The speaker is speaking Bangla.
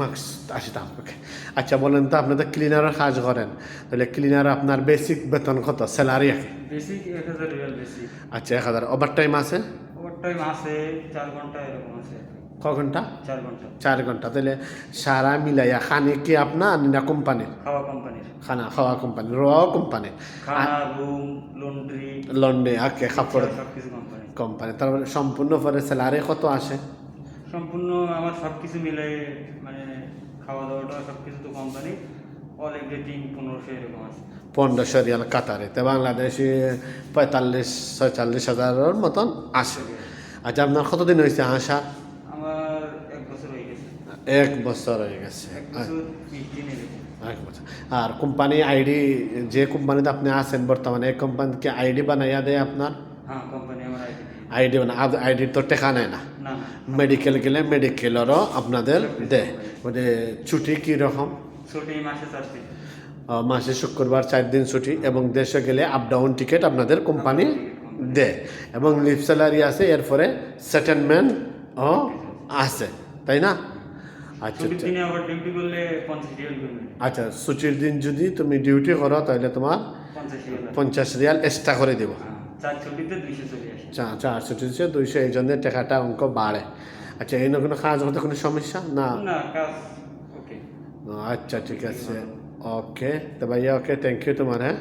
মার্কস ওকে। আচ্ছা বলেন তো আপনি তো ক্লিনারের কাজ করেন। তাহলে ক্লিনার আপনার বেসিক বেতন কত? স্যালারি আচ্ছা এক হাজার। ওভার টাইম আছে ক ঘণ্টা? চার ঘণ্টা। তাহলে সারা মিলাইয়া খানি কি আপনার না কোম্পানির? খানা খাওয়া কোম্পানি র কোম্পানি লন্ড্রি লন্ডে ওকে কাপড় কোম্পানি তারপরে সম্পূর্ণ পরে স্যালারি কত আসে? সম্পূর্ণ আমার সব কিছু মিলে মানে খাওয়া দাওয়াটা সব কিছু তো কোম্পানি অল এভরিথিং পনেরোশো এরকম আছে। পনেরোশো রিয়াল কাতারে। তো বাংলাদেশে পঁয়তাল্লিশ ছয়চল্লিশ হাজারের মতন আসে। আচ্ছা আপনার কতদিন হয়েছে আসা? আমার এক বছর হয়ে গেছে। এক বছর হয়ে গেছে। এক আর কোম্পানি আইডি যে কোম্পানিতে আপনি আছেন বর্তমানে এই কোম্পানিকে আইডি বানাইয়া দেয় আপনার? আইডি আইডি মানে আইডি তো টেকা নেয় না? মেডিকেল গেলে মেডিকেলেরও আপনাদের দেয় মানে ছুটি কীরকম ছুটি মাসে মাসে শুক্রবার চার দিন ছুটি এবং দেশে গেলে আপ ডাউন টিকিট আপনাদের কোম্পানি দেয় এবং লিভ স্যালারি আছে এরপরে সেটেলমেন্ট ও আছে তাই না? আচ্ছা আচ্ছা। আচ্ছা ছুটির দিন যদি তুমি ডিউটি করো তাহলে তোমার পঞ্চাশ রিয়াল। পঞ্চাশ রিয়াল এক্সট্রা করে দেবো। দুইশো এই জন্য টাকাটা অঙ্ক বাড়ে। আচ্ছা এই কোনো কাজ হতে কোনো সমস্যা? না? আচ্ছা ঠিক আছে। ওকে তো ভাইয়া ওকে থ্যাংক ইউ তোমার হ্যাঁ?